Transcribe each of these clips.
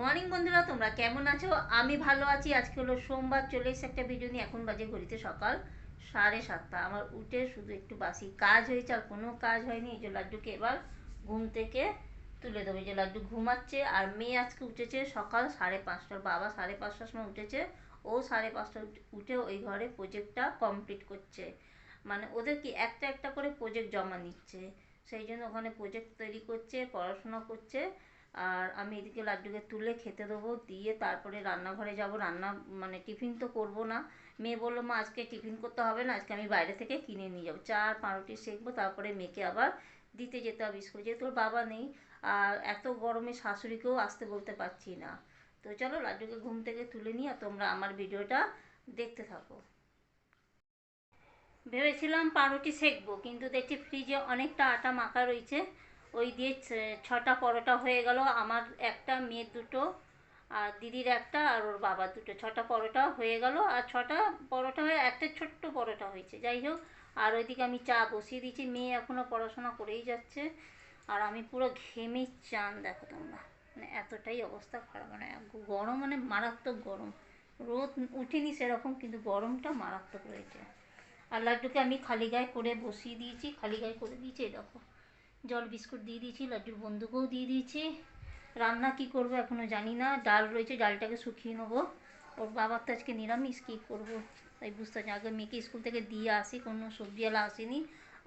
Morning বন্ধুরা, তোমরা কেমন আছো? আমি ভালো আছি। আজকে হলো সোমবার চলে এসে একটা ভিডিও নিয়ে এখন বাজে ঘড়িতে সকাল সাড়ে সাতটা। আমার উঠে শুধু একটু বাসি কাজ হয়েছে, আর কোনো কাজ হয়নি। এই যে লাড্ডুকে এবার ঘুম থেকে তুলে দেবো। যে লাড্ডু ঘুমাচ্ছে, আর মেয়ে আজকে উঠেছে সকাল সাড়ে পাঁচটার, বাবা সাড়ে পাঁচটার সময় উঠেছে। ও সাড়ে পাঁচটা উঠে ওই ঘরে প্রজেক্টটা কমপ্লিট করছে। মানে ওদের কি একটা একটা করে প্রজেক্ট জমা নিচ্ছে। সেই জন্য ওখানে প্রজেক্ট তৈরি করছে, পড়াশোনা করছে। আর আমি এদিকে লাড্ডুকে তুলে খেতে দেবো, দিয়ে তারপরে রান্নাঘরে যাব। রান্না মানে টিফিন তো করব না। মেয়ে বলল, মা, আজকে টিফিন করতে হবে না, আজকে আমি বাইরে থেকে কিনে নিয়ে যাব। চা পাউরুটি সেঁকবো, তারপরে মেয়েকে আবার দিতে যেতে হবে স্কুলে। যেহেতু ওর বাবা নেই, আর এত গরমে শাশুড়িকেও আসতে বলতে পারছি না। তো চলো লাড্ডুকে ঘুম থেকে তুলে নিয়ে তোমরা আমার ভিডিওটা দেখতে থাকো। ভেবেছিলাম পাউরুটি সেঁকবো, কিন্তু দেখছি ফ্রিজে অনেকটা আটা মাখা রয়েছে। ওই দিয়ে ছটা পরোটা হয়ে গেল। আমার একটা মেয়ের দুটো, আর দিদির একটা, আর ওর বাবার দুটো। ছটা পরোটা হয়ে গেল, আর ছটা পরোটা হয়ে, একটা ছোট্ট পরোটা হয়েছে। যাই হোক, আর ওইদিকে আমি চা বসিয়ে দিয়েছি। মেয়ে এখনও পড়াশোনা করেই যাচ্ছে। আর আমি পুরো ঘেমে চান, দেখো তোমরা। মানে এতটাই অবস্থা খারাপ। মানে গরম মানে মারাত্মক গরম। রোদ উঠেনি সেরকম, কিন্তু গরমটা মারাত্মক রয়েছে। আর লাড্ডুকে আমি খালি গায়ে করে বসিয়ে দিয়েছি। খালি গায়ে করে দিয়েছি দেখো। জল বিস্কুট দিয়ে দিয়েছি, লাড্ডুর বন্ধুকেও দিয়ে দিয়েছি। রান্না কি করব এখনও জানি না, ডাল রয়েছে, ডালটাকে শুকিয়ে নেব। ওর বাবার তো আজকে নিরামিষ, কী করব? তাই বুঝতে পারছি আগে মেয়েকে স্কুল থেকে দিয়ে আসি, কোনো সবজিওয়ালা আসেনি।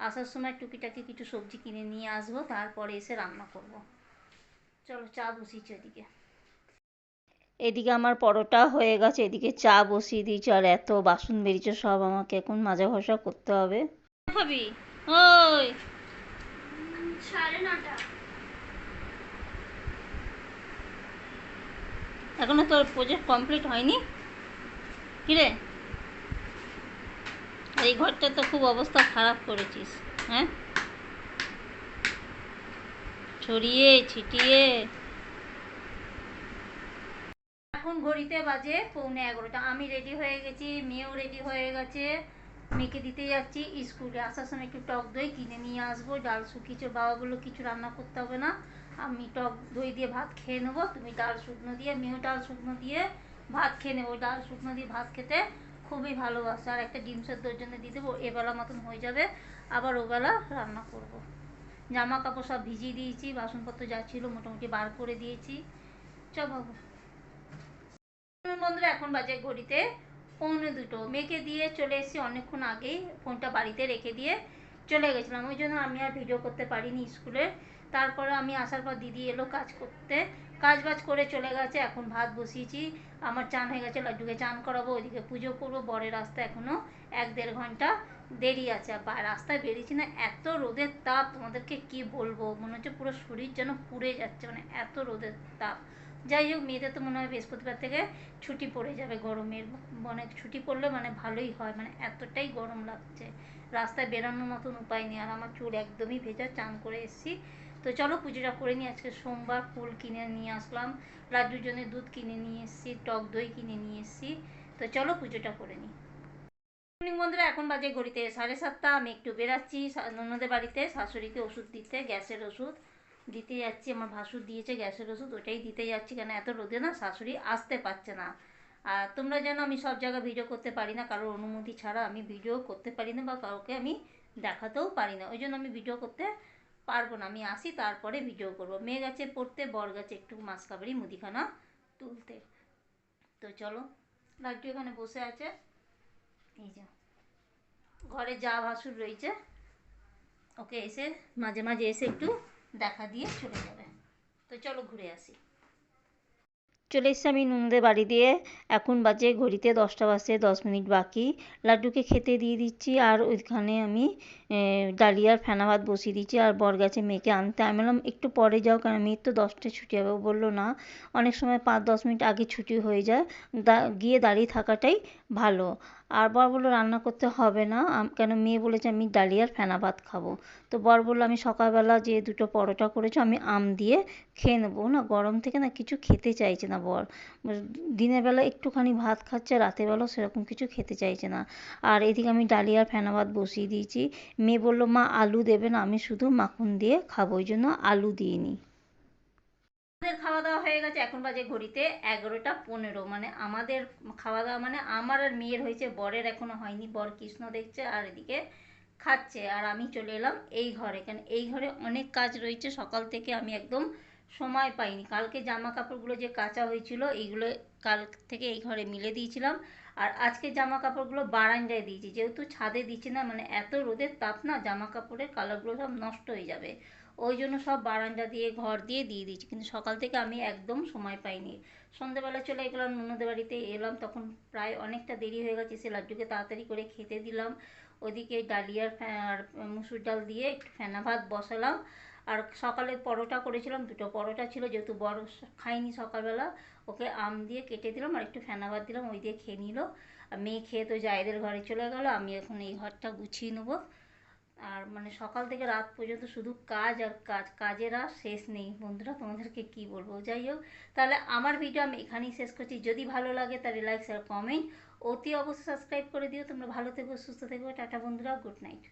আসার সময় টুকিটাকি কিছু সবজি কিনে নিয়ে আসব, তারপরে এসে রান্না করব। চলো, চা বসিয়েছি ওদিকে। এদিকে আমার পরোটা হয়ে গেছে, এদিকে চা বসিয়ে দিয়েছি, আর এত বাসন বেরিয়েছে, সব আমাকে এখন মাজা ঘষা করতে হবে। ওই সাড়ে নটা এখনও তোর প্রজেক্ট কমপ্লিট হয়নি? কিরে এই ঘরটা তো খুব অবস্থা খারাপ করেছিস হ্যাঁ? ছড়িয়ে, ছিটিয়ে। এখন ঘড়িতে বাজে পৌনে এগারোটা। আমি রেডি হয়ে গেছি, মেয়েও রেডি হয়ে গেছে। মেয়েকে দিতে যাচ্ছি স্কুলে। আসার সময় একটু টক দই কিনে নিয়ে আসব, ডাল শুকিয়েছে বাবা বলল কিছু রান্না করতে হবে না। আমি টক দই দিয়ে ভাত খেয়ে নেব, তুমি ডাল শুকনো দিয়ে মেয়েও ডাল শুকনো দিয়ে ভাত খেয়ে নেব। ডাল শুকনো দিয়ে ভাত খেতে খুবই ভালোবাসে, আর একটা ডিম সেদ্ধর জন্য দিয়ে দেবো, এবেলা মতন হয়ে যাবে, আবার ওবেলা রান্না করব। জামা কাপড় সব ভিজিয়ে দিয়েছি, বাসনপত্র যা ছিল মোটামুটি বার করে দিয়েছি। চ বাবু। বন্ধুরা, এখন বাজে ঘড়িতে পৌনে দুটো। মেয়েকে দিয়ে চলে এসেছি অনেকক্ষণ আগেই, ফোনটা বাড়িতে রেখে দিয়ে চলে গেছিলাম। ওই জন্য আমি আর ভিডিও করতে পারিনি স্কুলে তারপরে আমি আসার পর দিদি এলো কাজ করতে। কাজ বাজ করে চলে গেছে, এখন ভাত বসিয়েছি। আমার চান হয়ে গেছে, লাড্ডুকে চান করাবো, ওইদিকে পুজো করব। বরের রাস্তা এখনও এক দেড় ঘণ্টা দেরি আছে। আর রাস্তায় বেরিয়েছি না, এত রোদের তাপ, তোমাদেরকে কি বলব? মনে হচ্ছে পুরো শরীর যেন পুড়ে যাচ্ছে মানে এত রোদের তাপ। যাই হোক, মেয়েদের তো মনে হয় বৃহস্পতিবার থেকে ছুটি পড়ে যাবে গরমের। মানে ছুটি পড়লে মানে ভালোই হয় মানে এতটাই গরম লাগছে। রাস্তায় বেরানোর মতন উপায় নেই, আর আমার চুল একদমই ভেজা, চান করে এসেছি। তো চলো পুজোটা করে নিই। আজকে সোমবার ফুল কিনে নিয়ে আসলাম। লাড্ডুর জন্য দুধ কিনে নিয়ে এসেছি, টক দই কিনে নিয়ে এসেছি। তো চলো পুজোটা করে নিই। বন্ধুরা, এখন বাজে ঘড়িতে সাড়ে সাতটা। আমি একটু বেরাচ্ছি ননদের বাড়িতে। শাশুড়িকে ওষুধ দিতে, গ্যাসের ওষুধ দিতে যাচ্ছি। আমার ভাসুর দিয়েছে গ্যাসের ওষুধ, ওটাই দিতে যাচ্ছি কেন? এত রোদে না শাশুড়ি আসতে পারছে না। আর তোমরা যেন আমি সব জায়গায় ভিডিও করতে পারি না, কারোর অনুমতি ছাড়া আমি ভিডিও করতে পারি না বা কাউকে আমি দেখাতেও পারি না। ওই জন্য আমি ভিডিও করতে পারব না, আমি আসি, তারপরে ভিডিও করব। মেয়ে গেছে পড়তে, বর গেছে একটু মাসকাবারি মুদিখানা তুলতে। তো চলো, লাড্ডু এখানে বসে আছে। এই যে, ঘরে যা ভাসুর রয়েছে, ওকে এসে, মাঝে মাঝে এসে একটু দেখা দিয়ে চলে যাবে। তো চলো ঘুরে আসি। চলে এসেছি আমি নুনদের বাড়ি দিয়ে। এখন বাজে ঘড়িতে দশটা বাজে, দশ মিনিট বাকি। লাড্ডুকে খেতে দিয়ে দিচ্ছি আর ওইখানে আমি ডালিয়ার ফেনা ভাত বসিয়ে দিচ্ছি আর বরগাছে মেয়েকে আনতে। আমি বললাম, একটু পরে যাও কারণ আমি তো দশটায় ছুটি হবে। বলল, না। অনেক সময় পাঁচ, দশ মিনিট আগে ছুটি হয়ে যায়। দা- গিয়ে দাঁড়িয়ে থাকাটাই ভালো। আর বর বলল, রান্না করতে হবে না। কেন মেয়ে বলেছে, আমি ডালিয়ার ফেনা ভাত খাব। তো বর বলল, আমি সকালবেলা যে দুটো পরোটা করেছ, আমি আম দিয়ে খেয়ে নেব। না, গরম থেকে না কিছু খেতে চাইছে না বর। দিনের বেলা একটুখানি ভাত খাচ্ছে, রাতের বেলাও সেরকম কিছু খেতে চাইছে না। আর এদিকে আমি ডালিয়ার ফেনা ভাত বসিয়ে দিয়েছি। মেয়ে বলল, মা, আলু দেবে না, আমি শুধু মাখন দিয়ে খাব, ওই জন্য আলু দিইনি। ওদের খাওয়া দাওয়া হয়ে গেছে, এখন বাজে ঘড়িতে এগারোটা পনেরো। মানে আমাদের খাওয়া দাওয়া মানে আমার আর মেয়ের হয়েছে, বরের এখনও হয়নি। বর কৃষ্ণ দেখছে আর এদিকে খাচ্ছে। আর আমি চলে এলাম এই ঘরে। কেন, এই ঘরে অনেক কাজ রয়েছে, সকাল থেকে আমি একদম সময় পাইনি। কালকে জামা কাপড়গুলো যে কাঁচা হয়েছিল, এইগুলো কাল থেকে এই ঘরে মিলে দিয়েছিলাম। আর আজকে জামা কাপড়গুলো বারান্দায় দিয়েছি। যেহেতু ছাদে দিচ্ছি না মানে এত রোদের তাপ না জামা কাপড়ের কালারগুলো সব নষ্ট হয়ে যাবে। ওই জন্য সব বারান্দা দিয়ে, ঘর দিয়ে দিয়ে দিয়েছি। কিন্তু সকাল থেকে আমি একদম সময় পাইনি। সন্ধ্যেবেলা চলে গেলাম, ননদের বাড়িতে এলাম। তখন প্রায় অনেকটা দেরি হয়ে গেছে, সে লাড্ডুকে তাড়াতাড়ি করে খেতে দিলাম। ওদিকে ডালিয়ার আর মুসুর ডাল দিয়ে একটু ফেনা ভাত বসালাম। আর সকালে পরোটা করেছিলাম, দুটো পরোটা ছিল, যেহেতু বড় খাইনি সকালবেলা, ওকে আম দিয়ে কেটে দিলাম আর একটু ফেনা ভাত দিলাম, ওই দিয়ে খেয়ে নিল। আর মেয়ে খেয়ে তো জায়দের ঘরে চলে গেল, আমি এখন এই ঘরটা গুছিয়ে নেব। আর মানে সকাল থেকে রাত পর্যন্ত শুধু কাজ আর কাজ, কাজের আর শেষ নেই। বন্ধুরা, তোমাদেরকে কি বলব? যাই হোক, তাহলে আমার ভিডিও আমি এখানেই শেষ করছি। যদি ভালো লাগে তাহলে লাইক আর কমেন্ট অতি অবশ্যই সাবস্ক্রাইব করে দিও। তোমরা ভালো থেকো, সুস্থ থেকো, টাটা বন্ধুরা গুড নাইট